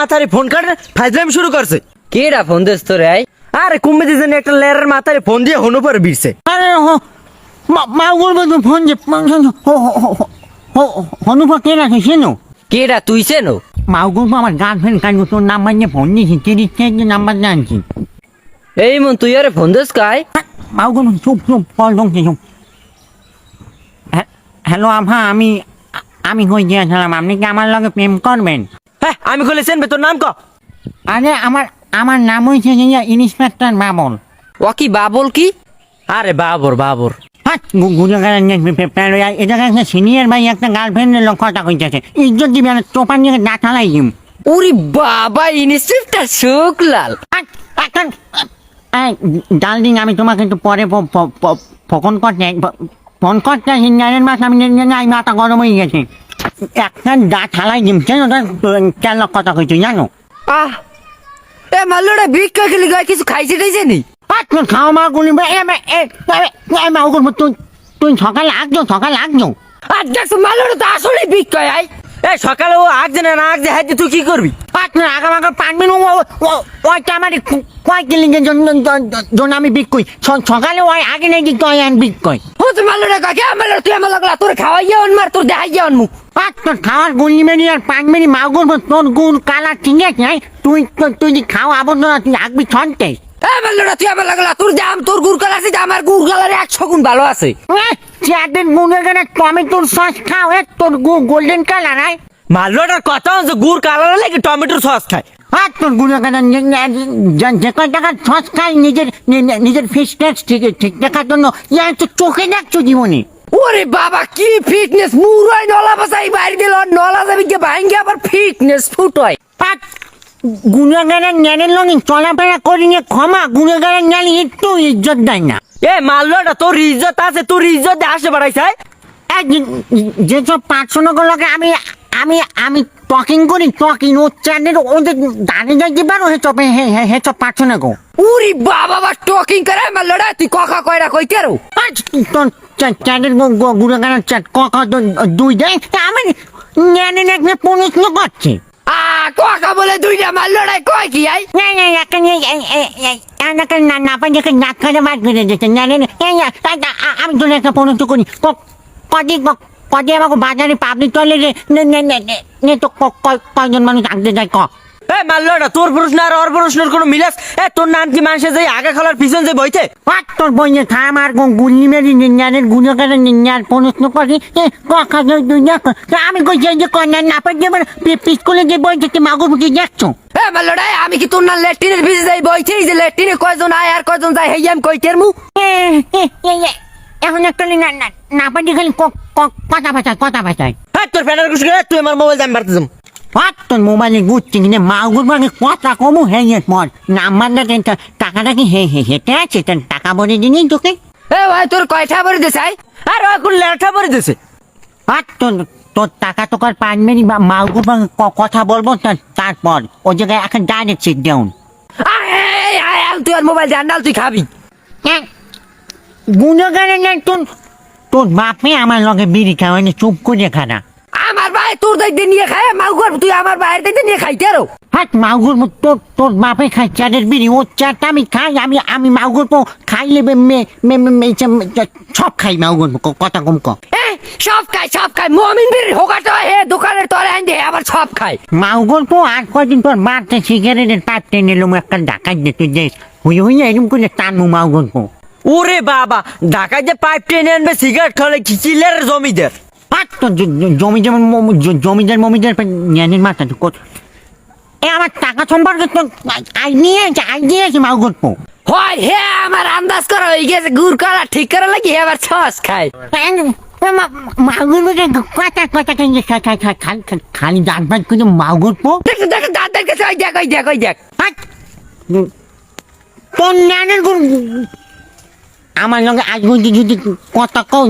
মাথারে phone কাটে ফাইজলাম শুরু করছে। কেডা ফোন দিস তোরে আই? আরে কুম্ভে দিয়েছেন একটা লেয়ারের মাথারে ফোন দিয়ে হনু পরে বিরছে আরে বাদু ফোন যে হনুপা কে রাখে সেনো? কেডা তুই চেনো মাগুর আমার গার্লফ্রেন্ড তোর নাম্বার নিয়ে ফোন দিয়েছি তিরিশ থেকে নাম্বার জানছি। এই মন তুই আরে ফোন দিস কাই? মাগুর চুপ চুপ কল দংছে চুপ হ্যালো আভা আমি আমি কই গিয়েছিলাম আপনি কি আমার লগে প্রেম করবেন? হ্যাঁ আমি খুলেছেন তোর নাম ক? আরে আমার আমার নাম হয়েছে ইন্সপেক্টর বাবন ও কি বাবল কি? আরে বাবর বাবর। গুজো এটা একটা সিনিয়র ভাই একটা গার্লফ্রেন্ডের লোক কথা কইতেছে ইজ্জত দিবি আর চোপার নিয়ে না ঠালাই দিম। বাবা ইনস্টিটিউটটা শুকলাল। ডার্লিং আমি তোমাকে একটু পরে ফোন করতে ফোন করতে সিনিয়রের মাস আমি মাথা গরম হয়ে গেছে। একটা দা ঠালাই দিম কেন কেন কথা কইছি জানো? আহ এ মাল্লোটা ভিক্ষা খেলি গায় কিছু খাইছে টাইছে নি? আচ্ছা খাওয়া মা গুলি মা তুই তুই সকালে আসছো সকালে আসছো আর দেখছ মাল্লোটা তো আসলে ভিক্ষা আই। এ সকালে ও আগ জানে না আগ যে হ্যাঁ তুই কি করবি? আপনার আগাম আগাম পাঁচ মিনিট ওইটা আমার কয় কিলিংয়ের জন্য জন্য আমি বিক্রি সকালে ওই আগে নেই আমি বিক্রি ও তুই মাল্লোটা কাকে আমার তুই আমার লাগলা তোর খাওয়াইয়া অন মার তোর দেখাইয়া অন তোর খাওয়ার গুলি মেরি আর মিনিট মাগুর তোর ঠিক আছে তুই তুই খাওয়া আবদ্ধ তুই আগবি ছন্তে। এ তুই আমার লাগলা তোর দাম তোর গুড় কাল আছে আমার গুড় কালারে একশো গুণ ভালো আছে। চারদিন গুনে গেলে টমেটোর সস খাও এ তোর গু গোল্ডেন কালার আয়। মাল্লোটার কথা হচ্ছে গুড় কালার লাগে টমেটোর সস খায়? আর তোর গেলে যে কয় সস খাই নিজের নিজের ফিটনেস ঠিক ঠিক দেখার জন্য তো চোখে দেখছ জীবনে। ওরে বাবা কি ফিটনেস মুরাই নলা বাসাই বাইরে দিল নলা যাবি কে ভাঙ্গে আবার ফিটনেস ফুটয়। পাক গুণগানের জ্ঞানের লগে চলাফেরা করি নিয়ে ক্ষমা গুণগানের জ্ঞান একটু ইজ্জত দেয় না। এ মাল্লোটা তোর ইজ্জত আছে তোর ইজ্জত আসে বাড়াইছে যেসব যে- যেসব পার্সোনালগুলোকে আমি আমি আমি টকিং করি টকিং ও চ্যানেল ওদের দাঁড়িয়ে যাইতে পারো হে চপে হে হে হে সব পার্সোনাল গো। উরি বাবা বা টকিং করে আমার লড়া তুই কখা কয়রা কইতে রো তোর চ্যানেল গুণগানের চ্যাট ক দুই দেয়? তা আমি জ্ঞানের একটা প্রশ্ন করছি। আ কখা বলে দুইটা মার লড়াই কয় কি আই? না না একটা নিয়ে একটা না না পাই দেখে নাক খানে বাদ করে দিতে না না আমি তোর একটা প্রশ্ন করি। ক- কদি ক- কদি আমাকে বাজারে পাবলিক টয়লেটে নে তো কয়জন মানুষ আগতে যায় ক? এ মাল্লোটা তোর প্রশ্ন আর ওর প্রশ্নের কোনো মিলাস এ তোর নাম কি মানুষে যাই আগে খেলার পিছন যে বইতে? পাট তোর বইয়ে থাম আর গুলি মেরি নিঞ্জানের গুণকারের নিঞ্জার প্রশ্ন করি এ কথা দুই আমি এই যে কন্যা না পাই যে স্কুলে যে বই থেকে মাগুর বুঝে দেখছ? এ লড়াই আমি কি তোর না ল্যাট্রিনের ভিজে যাই বইছে? যে ল্যাট্রিনে কয়জন আয় আর কয়জন যায় হেই আমি কইতের মু এখন একটা না না না পাই খালি কথা ভাষায় কথা ভাষায় হ্যাঁ তোর ফ্যানের কুসি তুই আমার মোবাইল দাম বাড়তে যাম পাট তোর মোবাইলে গুচ্ছি কিনে মাগুর মানে কথা কমু হেয়ে পর নাম্বার দেখেন টাকাটা কি হে হে হেঁটে আছে টাকা বলে দিনি তোকে। এ ভাই তোর কয়টা বলে দে চাই আর ও এখন লেখা পড়ে দিছে। আর তোর তোর টাকা তোকার পাঁচ মিনিট বা মাগুর ক- কথা বলব তার- তারপর ও জায়গায় এখন ডাইরেক্ট সিট ডাউন তুই আর মোবাইল জানাল তুই খাবি। গুণগানে না তোর তোর বাপে আমার লগে বিড়ি খাওয়ানি চুপ করে খানা আমার ভাই তোর দেখতে নিয়ে খায় মাউগর তুই আমার বাইরে দেখতে নিয়ে খাইতে রো হাত মাগুর মো- তোর তোর বাপে খাই চারের বিড়ি ও চারটা আমি খাই আমি আমি মাগুর পো খাইলে সব খাই মাগুর ক- কথা কম ক। এ সব খায় সব খায় মমিন বীর হোকাটা হে দোকানের তলে আইন দে আবার সব খায়। মাগুর পো আর কদিন পর বাড়তে সিগারেটের টেনে এলো একটা ডাকাই দে তুই যে হুই হুই এরকম করে টানু মাগুর পো ওরে বাবা ঢাকায় যে পাইপ টেনে আনবে সিগারেট খাওয়ালে কি চিলের জমিদের জমি যেমন জমিদার মমিদার জ্ঞানের মাথা তো কত। এ আমার টাকা সম্পর্কে তো আইডিয়া আছে আইডিয়া আছে মাগুর পো হয় হে আমার আন্দাজ করা হয়ে গেছে গুড় করা ঠিক করা লাগি হে আবার ছস খায়। মাগুর মধ্যে কথা কথা খাই খালি দাঁত বাদ করে মাগুর পো দেখ দেখ দাঁত দেখ ওই দেখ ওই দেখ ওই দেখ। তোর ন্যানের গুণ আমার লগে আজ বলছি যদি কথা কও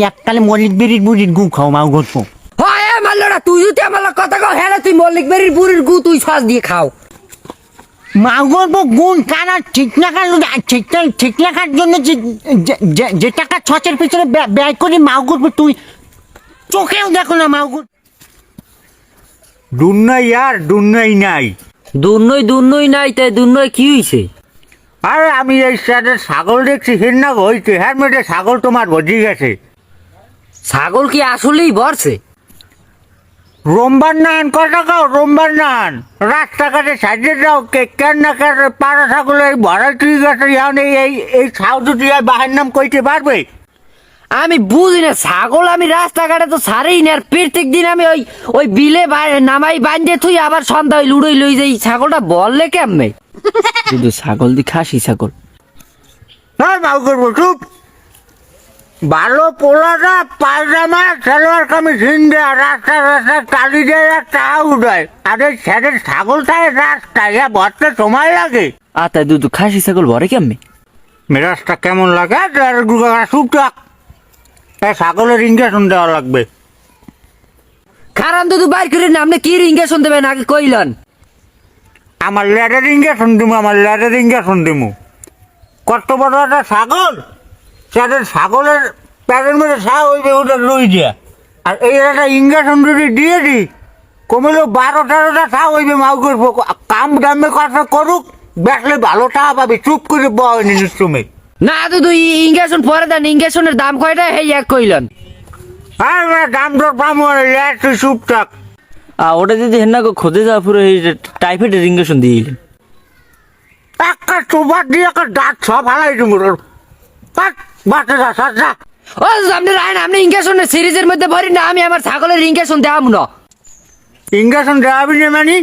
এককালে মল্লিক বেরির বুড়ির গু খাও মাও গল্প হয় লড়া তুই যদি আমার লগে কথা কও হ্যাঁ তুই মল্লিক বেরির বুড়ির গু তুই ছস দিয়ে খাও। গল্প গুণ কারা ঠিক রাখার ঠিক ঠিক রাখার জন্য যে যে- টাকা ছচের পিছনে ব্যয়- করে মাও গল্প তুই চোখেও দেখো না মাও গল্প দুর্নই আর দুর্নই নাই। দুর্নই দুর্নই নাই তাই দুর্নই কি হইছে? আরে আমি এই স্যারের ছাগল দেখছি হিন্না হইতে হ্যাঁ মেটে ছাগল তোমার বজি গেছে। ছাগল কি আসলেই বরছে রোমবার নান কত কাও রোমবার নান? রাস্তাঘাটে সাজিয়ে যাও কে কেন না কেন পাড়া ছাগল এই ভরা ঠিক আছে এই এই ছাউ দুটি বাহার নাম কইতে পারবে? আমি বুঝি না ছাগল আমি রাস্তাঘাটে তো ছাড়েই না আর প্রত্যেক দিন আমি ওই ওই বিলে নামাই বান্ধে থুই আবার সন্ধ্যা ওই লুড়োই লই যাই। ছাগলটা বললে কেমনে? শুধু ছাগল দি খাসি ছাগল। হ্যাঁ মাউ করব চুপ ভালো পোলাটা পায়জামা সালোয়ার কামিজ হিন্দে রাস্তা রাস্তা টালি দেয় আর টা উঠায়। আর এই ছেড়ে ছাগল থাকে রাস্তায় ইয়া ভরতে সময় লাগে। আর তাই দুধ খাসি ছাগল ভরে কেমনে? মেরাজটা কেমন লাগে? আর গুগা এই ছাগলের ইঞ্জেকশন দেওয়া লাগবে। কারণ তো বাইর করে না আপনি কি রিঙ্গেশন দেবেন আগে কইলেন? আমার ল্যাডের ইঞ্জেকশন দিমু আমার ল্যাডের ইঞ্জেকশন দিমু। কত বড় একটা ছাগল? সেটা ছাগলের প্যারের মধ্যে সা হইবে ওটা রই দিয়া আর এই একটা ইঞ্জেকশন যদি দিয়ে দিই কমিলেও বারো তেরোটা সা হইবে মাউ করব। কাম দামে কথা করুক বেসলে ভালো টাকা পাবে চুপ করে বয় তুমি না দুদু ইঙ্গেশন পরে দেন ইঙ্গেশনের দাম কয়টা? হেই এক কইলেন। আর দাম দর পাবো তুই চুপ থাক। আর ওটা যদি হেন্না গো খোঁজে যাওয়া পুরো এই টাইফয়েডের ইঞ্জেকশন দিয়ে দিলেন। একটা চোবার দিয়ে একটা দাঁত সব হালাই দিব বাচ্চা যা যা, যা। ও আপনি রায়ন আপনি ইঙ্গেশনের সিরিজের মধ্যে ভরি না আমি আমার ছাগলের ইঙ্গেশন দেওয়াম না। ইঞ্জেকশন দেওয়াবি না মানে?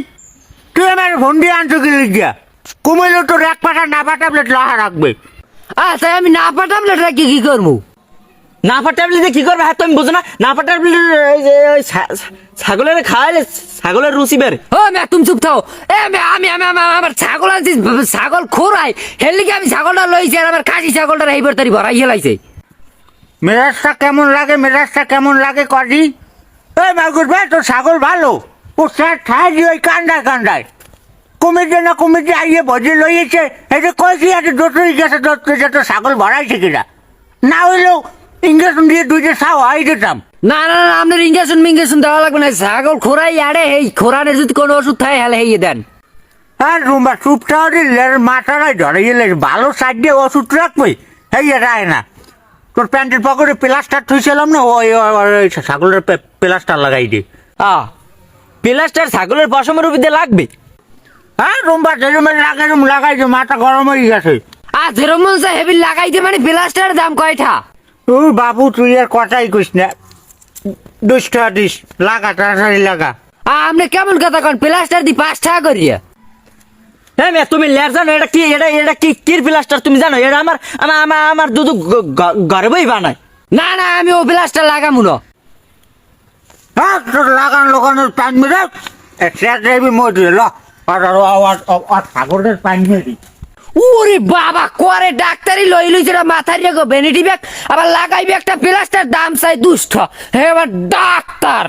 তুই আমার ফোন দিয়ে আনছো কি লিখিয়া? কমিলে তোর এক পাটা নাপা ট্যাবলেট লাহা রাখবে। আ তাই আমি না পাঠাম না কি কি করব? না পার ট্যাবলেট কি করবে? হ্যাঁ তুমি বুঝো না। না পার ট্যাবলেট ওই ওই ছাগলের খাওয়াইলে ছাগলের রুচি বের ও মে তুমি চুপ থাও। এ মে আমি আমি আমি- আমার ছাগল আনছি ছাগল খোরাই। হেলিকে আমি ছাগলটা লইছি আর আমার কাশি ছাগলটা এইবার তারি ভরাই হেলাইছে। মেজাজটা কেমন লাগে? মেজাজটা কেমন লাগে কদি? এই মাগুর ভাই তোর ছাগল ভালো। পোস্টার ঠাই দিয়ে ওই কান্দায় কান্দায়। কমিটি না কমিটি আইয়ে বজে লইয়েছে? এটা কয়েছি আছে দোতরি গেছে দোতরি যে তোর ছাগল ভরাইছে কিনা? না হইলেও ইঞ্জেকশন দিয়ে দুইটা ছাও আই দিতাম। না না না আপনার ইঞ্জেকশন মিঙ্গেশন দেওয়া লাগবে না। ছাগল খোরাই আরে এই খোরানের যদি কোনো ওষুধ থাকে হেলে হেয়ে দেন। আর রুম্বা চুপটা দিলে মাথাটাই ধরে গেলে ভালো সাইড দিয়ে ওষুধ রাখবে। এই রায় না। তোর প্যান্টের পকেটে প্লাস্টার থুইছিলাম না? ওই ছাগলের প্লাস্টার লাগাই দে। আ প্লাস্টার ছাগলের পশমের উপর দিয়ে লাগবে? হ্যাঁ রুম্বা লাগাই রুম লাগাই দে মাথা গরম হয়ে গেছে। আর হেভি লাগাইতে মানে প্লাস্টার দাম কয়টা? ও বাবু তুই আর কথাই কইস না। দুষ্টা দিস লাগা তাড়াতাড়ি লাগা। আ, আপনি কেমন কথা কন? প্লাস্টার দি পাঁচ টাকা করিয়া। হ্যাঁ মেয়ে তুমি লেয়ার জানো এটা কি এটা এটা কি কির প্লাস্টার তুমি জানো? এটা আমার আমার আমার আমার দুধ ঘরে বই বানায়। না না আমি ও প্লাস্টার লাগামু না। হ্যাঁ তোর লাগান মেরে এক যাবি মরে ল। ওরে বাবা করে ডাক্তারি লই লইছে যেটা মাথার রেখো ভ্যানিটি ব্যাগ আবার লাগাইবে একটা প্লাস্টার দাম চাই দুষ্ট হে আবার ডাক্তার।